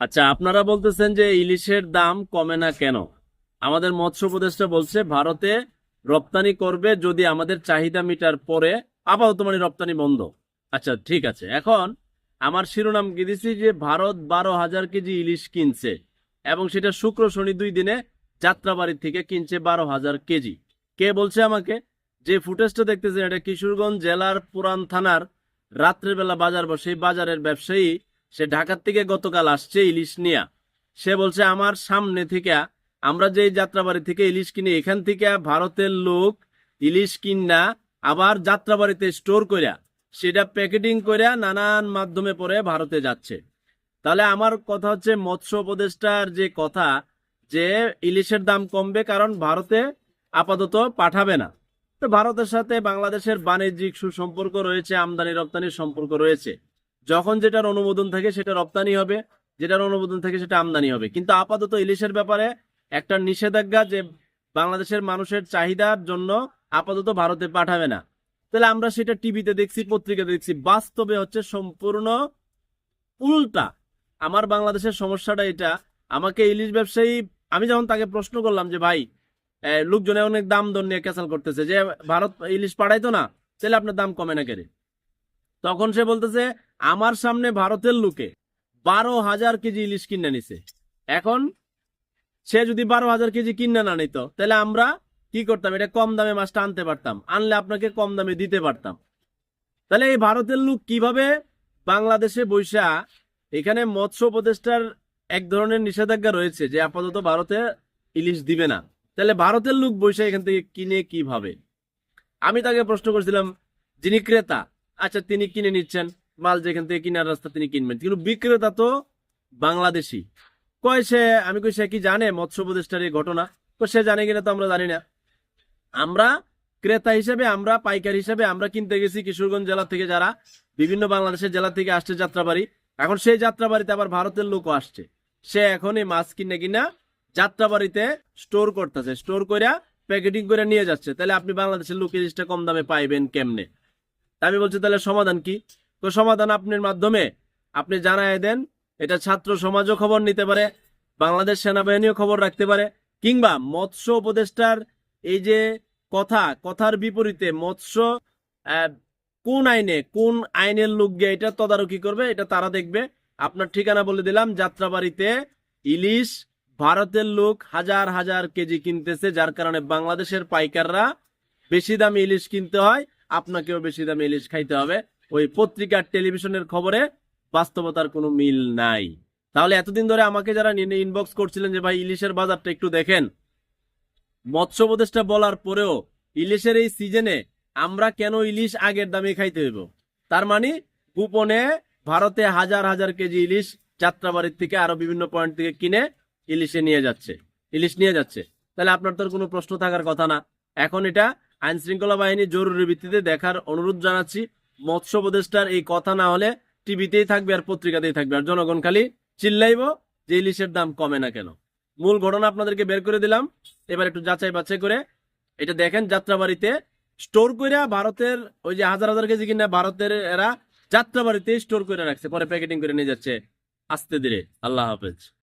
আচ্ছা আপনারা বলতেছেন যে ইলিশের দাম কমে না কেন? আমাদের মৎস্য উপদেষ্টা বলছে, ভারতে রপ্তানি করবে যদি আমাদের চাহিদা মিটার পরে আপাতত মানে রপ্তানি বন্ধ। আচ্ছা ঠিক আছে। এখন আমার শিরোনাম কি যে ভারত বারো হাজার কেজি ইলিশ কিনছে এবং সেটা শুক্র, শনি দুই দিনে যাত্রাবাড়ি থেকে কিনছে বারো হাজার কেজি। কে বলছে আমাকে? যে ফুটেজটা দেখতেছেন, এটা কিশোরগঞ্জ জেলার পুরান থানার রাত্রেবেলা বাজার বসে বাজারের ব্যবসায়ী সে ঢাকার থেকে গতকাল আসছে ইলিশ নিয়া। সে বলছে, আমার সামনে থেকে, আমরা যে যাত্রাবাড়ি থেকে ইলিশ কিনি, এখান থেকে ভারতের লোক ইলিশ কিনা, আবার যাত্রাবাড়িতে স্টোর কইরা, সেটা প্যাকেটিং কইরা নানান মাধ্যমে পরে ভারতে যাচ্ছে। তাহলে আমার কথা হচ্ছে, মৎস্য উপদেষ্টার যে কথা, যে ইলিশের দাম কমবে কারণ ভারতে আপাতত পাঠাবে না। তো ভারতের সাথে বাংলাদেশের বাণিজ্যিক সুসম্পর্ক রয়েছে আমদানি রপ্তানির সম্পর্ক রয়েছে। যখন যেটার অনুমোদন থাকে সেটা রপ্তানি হবে, যেটার অনুমোদন থাকে সেটা আমদানি হবে। কিন্তু আপাতত ইলিশের ব্যাপারে একটা নিষেধাজ্ঞা যে বাংলাদেশের মানুষের চাহিদার জন্য আপাতত ভারতে পাঠাবে না। তাহলে আমরা সেটা টিভিতে দেখছি, পত্রিকাতে দেখছি। বাস্তবে হচ্ছে সম্পূর্ণ উল্টা। আমার বাংলাদেশের সমস্যাটা এটা। আমাকে ইলিশ ব্যবসায়ী, আমি যখন তাকে প্রশ্ন করলাম যে, ভাই লোকজনে অনেক দাম দর নিয়ে ক্যাসাল করতেছে যে, ভারত ইলিশ পাঠাইতো না, তাহলে আপনার দাম কমে না কেড়ে তখন সে বলতেছে, আমার সামনে ভারতের লোকে বারো হাজার কেজি ইলিশ কিনে নিছে। এখন সে যদি বারো হাজার কেজি কিনে না নিত, তাহলে আমরা কি করতাম? এটা কম দামে মাছটা আনতে পারতাম, আনলে আপনাকে কম দামে দিতে পারতাম। তাহলে এই ভারতের লোক কীভাবে বাংলাদেশে বৈশা এখানে মৎস্য উপদেষ্টার এক ধরনের নিষেধাজ্ঞা রয়েছে যে আপাতত ভারতে ইলিশ দিবে না? তাহলে ভারতের লোক বৈশা এখান থেকে কিনে কীভাবে? আমি তাকে প্রশ্ন করছিলাম, যিনি ক্রেতা আচ্ছা তিনি কিনে নিচ্ছেন। মাল যেখান থেকে কিনার রাস্তা তিনি কিনবেন। কিন্তু বিক্রেতা তো বাংলাদেশি। কয় সে, আমি কই, সে কি জানে? মৎস্য উপদেষ্টার এই ঘটনা? তো সে জানে কিনা তো আমরা জানি না। আমরা ক্রেতা হিসেবে, আমরা পাইকার হিসেবে, আমরা কিনতে গেছি কিশোরগঞ্জ জেলা থেকে যারা, বিভিন্ন বাংলাদেশের জেলা থেকে আসছে যাত্রাবাড়ি। এখন সেই যাত্রাবাড়িতে আবার ভারতের লোকও আসছে। সে এখন এই মাছ কিনে কিনা যাত্রাবাড়িতে স্টোর করতেছে। স্টোর করে প্যাকেটিং করে নিয়ে যাচ্ছে। তাহলে আপনি বাংলাদেশের লোক জিনিসটা কম দামে পাইবেন কেমনে? আমি বলছি, তাহলে সমাধান কি? তো সমাধান আপনার মাধ্যমে আপনি জানায় দেন, এটা ছাত্র সমাজও খবর নিতে পারে, বাংলাদেশ সেনাবাহিনীও খবর রাখতে পারে, কিংবা মৎস্য উপদেষ্টার এই যে কথা, কথার বিপরীতে মৎস্য কোন আইনে, কোন আইনের লোক গিয়ে এটা তদারকি করবে, এটা তারা দেখবে। আপনার ঠিকানা বলে দিলাম, যাত্রাবাড়িতে ইলিশ ভারতের লোক হাজার হাজার কেজি কিনতেছে, যার কারণে বাংলাদেশের পাইকাররা বেশি দামে ইলিশ কিনতে হয়। আপনাকেও বেশি দামে ইলিশ খাইতে হবে। ওই পত্রিকার টেলিভিশনের খবরে বাস্তবতার কোনো মিল নাই। তাহলে এতদিন ধরে আমাকে যারা ইনবক্স করছিলেন যে, ভাই, ইলিশের বাজারটা একটু দেখেন। মৎস্য উপদেষ্টা বলার পরেও ইলিশের এই সিজনে আমরা কেন ইলিশ আগের দামে খাইতে হইব? তার মানে গোপনে ভারতে হাজার হাজার কেজি ইলিশ যাত্রাবাড়ির থেকে আরও বিভিন্ন পয়েন্ট থেকে কিনে ইলিশে নিয়ে যাচ্ছে। ইলিশ নিয়ে যাচ্ছে। তাহলে আপনার তোর কোনো প্রশ্ন থাকার কথা না। এখন এটা আইন শৃঙ্খলা বাহিনী জরুরি ভিত্তিতে দেখার অনুরোধ জানাচ্ছি। মৎস্য উপদেষ্টার এই কথা না হলে টিভিতেই থাকবে আর পত্রিকাতেই থাকবে। আর জনগণ খালি চিল্লাইব যে ইলিশের দাম কমে না কেন। মূল ঘটনা আপনাদেরকে বের করে দিলাম। এবার একটু যাচাই বাছাই করে এটা দেখেন যাত্রাবাড়িতে স্টোর করে ভারতের ওই যে হাজার হাজার কেজি কিনা ভারতের এরা যাত্রাবাড়িতে স্টোর করে রাখছে। পরে প্যাকেটিং করে নিয়ে যাচ্ছে। আস্তে ধীরে। আল্লাহ হাফেজ।